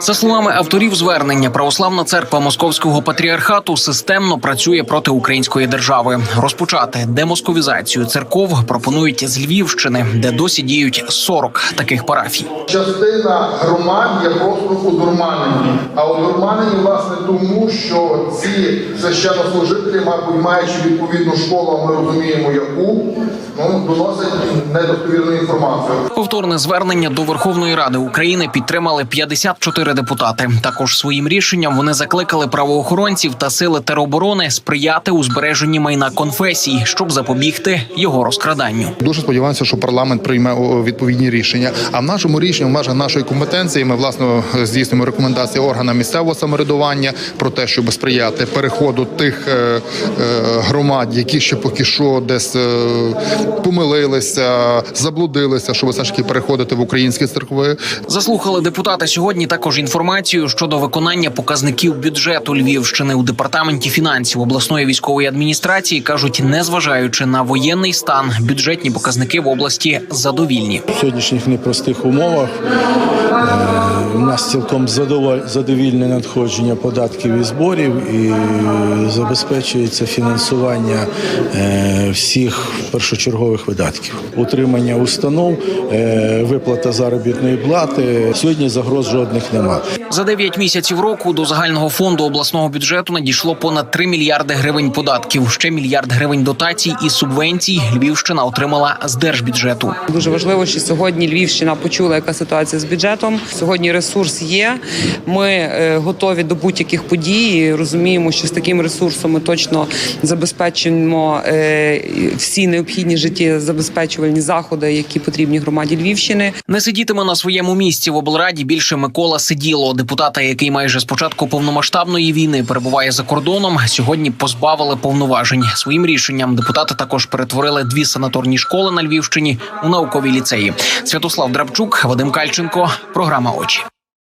За словами авторів звернення, православна церква Московського патріархату системно працює проти української держави. Розпочати демосковізацію церков пропонують з Львівщини, де досі діють 40 таких парафій. Частина громад є просто удурманені. А удурманені, власне, тому що ці священнослужителі, мабуть, маючи відповідну школу, ми розуміємо, яку, ну, доносять недостовірну інформацію. Повторне звернення до Верховної Ради України підтримали 54 депутати. Також своїм рішенням вони закликали правоохоронців та сили тероборони сприяти у збереженні майна конфесій, щоб запобігти його розкраданню. Дуже сподіваємося, що парламент прийме відповідні рішення. А в нашому рішенні, в межах нашої компетенції, ми власне здійснюємо рекомендації органам місцевого самоврядування про те, щоб сприяти переходу тих е, е, громад, які ще поки що десь е, помилилися, заблудилися, щоб все ж таки переходити в українські церкви. Заслухали депутати сьогодні також інформацію щодо виконання показників бюджету Львівщини у департаменті фінансів обласної військової адміністрації. кажуть, незважаючи на воєнний стан, бюджетні показники в області задовільні. В сьогоднішніх непростих умовах е, у нас цілком задовільне надходження податків і зборів, і забезпечується фінансування е, всіх першочергових видатків, утримання установ, е, виплата заробітної плати. Сьогодні загроз жодних немає. За 9 місяців року до загального фонду обласного бюджету надійшло понад 3 мільярди гривень податків. Ще мільярд гривень дотацій і субвенцій Львівщина отримала з держбюджету. Дуже важливо, що сьогодні Львівщина почула, яка ситуація з бюджетом. Сьогодні ресурс є. Ми е, готові до будь-яких подій. і Розуміємо, що з таким ресурсом ми точно забезпечимо е, всі необхідні життєзабезпечувальні заходи, які потрібні громаді Львівщини. Не сидітиме на своєму місці в облраді більше Микола Сиділо, депутата, який майже з початку повномасштабної війни перебуває за кордоном. Сьогодні позбавили повноважень. Своїм рішенням депутати також перетворили дві санаторні школи на Львівщині у наукові ліцеї. Святослав Драбчук, Вадим Кальченко, програма очі.